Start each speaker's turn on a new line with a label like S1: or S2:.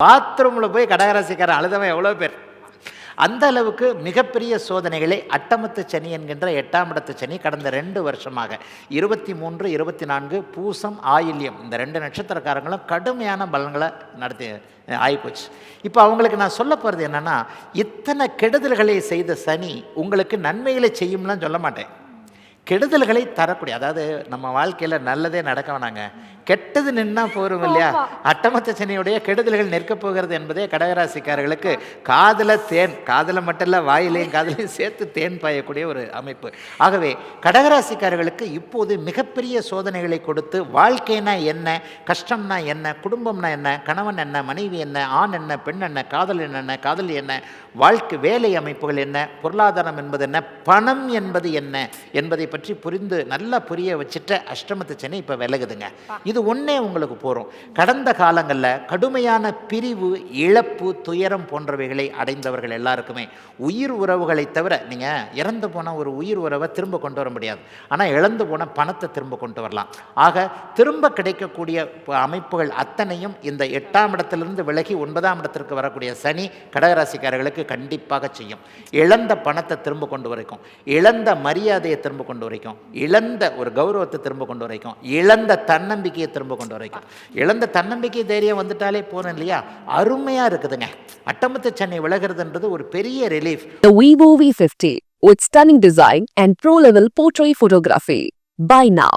S1: பாத்ரூமில் போய் கடகராசிக்காரன் அழுதவன் எவ்வளோ பேர்? அந்த அளவுக்கு மிகப்பெரிய சோதனைகளை அட்டமத்து சனி என்கின்ற எட்டாம் இடத்து சனி கடந்த ரெண்டு வருஷமாக இருபத்தி மூன்று இருபத்தி நான்கு பூசம் ஆயில்யம் இந்த ரெண்டு நட்சத்திரக்காரங்களும் கடுமையான பலன்களை நடத்தி ஆகிப்போச்சு இப்போ அவங்களுக்கு நான் சொல்ல போகிறது என்னென்னா இத்தனை கெடுதல்களை செய்த சனி உங்களுக்கு நன்மைகளை செய்யும்லாம் சொல்ல மாட்டேன். கெடுதல்களை தரக்கூடிய அதாவது நம்ம வாழ்க்கையில் நல்லதே நடக்க வேணாங்க. கெட்டது நின்னா போரும் இல்லையா? அட்டமத்த சனியுடைய கெடுதல்கள் நிற்க போகிறது என்பதே கடகராசிக்காரர்களுக்கு காதல தேன் காதல மட்டும் இல்லை வாயிலையும் காதலையும் சேர்த்து தேன் பாயக்கூடிய ஒரு அமைப்பு. ஆகவே கடகராசிக்காரர்களுக்கு இப்போது மிகப்பெரிய சோதனைகளை கொடுத்து வாழ்க்கைனா என்ன கஷ்டம்னா என்ன குடும்பம்னா என்ன கணவன் என்ன மனைவி என்ன ஆண் என்ன பெண் என்ன காதல் என்ன காதலி என்ன வாழ்க்கை வேலை அமைப்புகள் என்ன பொருளாதாரம் என்பது என்ன பணம் என்பது என்ன என்பதை பற்றி புரிந்து நல்லா புரிய வச்சுட்ட அஷ்டமத்து சனி இப்போ விலகுதுங்க. இது ஒன்றே உங்களுக்கு போகிறோம் கடந்த காலங்களில் கடுமையான பிரிவு இழப்பு துயரம் போன்றவைகளை அடைந்தவர்கள் எல்லாருக்குமே உயிர் உறவுகளை தவிர நீங்கள் இறந்து போன ஒரு உயிர் உறவை திரும்ப கொண்டு வர முடியாது. ஆனால் இழந்து போன பணத்தை திரும்ப கொண்டு வரலாம். ஆக திரும்ப கிடைக்கக்கூடிய அமைப்புகள் அத்தனையும் இந்த எட்டாம் இடத்திலிருந்து விலகி ஒன்பதாம் இடத்திற்கு வரக்கூடிய சனி கடகராசிக்காரர்களுக்கு கண்டிப்பாக செய்யும். இழந்த பணத்தை திரும்ப கொண்டு வரைக்கும். இழந்த மரியாதையை திரும்ப கொண்டு வரைக்கும் இழந்த ஒரு கௌரவத்தை திரும்ப கொண்டு வரைக்கும் இழந்த தன்னம்பிக்கையை திரும்ப கொண்டு வரைக்கும் இழந்த தன்னம்பிக்கை தைரியம் வந்துட்டாலே போறேன் இல்லையா அருமையாக இருக்குதுங்க அட்டமத்து சென்னை விலகிறதுன்றது ஒரு பெரிய relief
S2: The Vivo V50 with stunning design and pro-level portrait photography. Buy now.